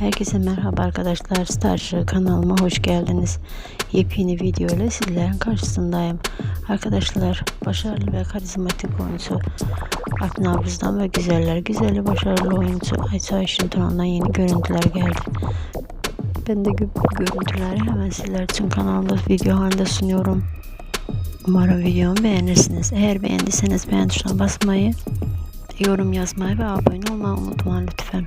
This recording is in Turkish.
Herkese merhaba arkadaşlar. Starship kanalıma hoş geldiniz. Yepyeni video ile sizlerin karşısındayım. Arkadaşlar başarılı ve karizmatik oyuncu Akın Abuz'dan ve güzeller güzeli başarılı oyuncu Ayça Ayşinton'dan yeni görüntüler geldi. Ben de görüntüleri hemen sizler için kanalda video halinde sunuyorum. Umarım videomu beğenirsiniz. Eğer beğendiyseniz beğen tuşuna basmayı, yorum yazmayı ve abone olmayı unutmayın lütfen.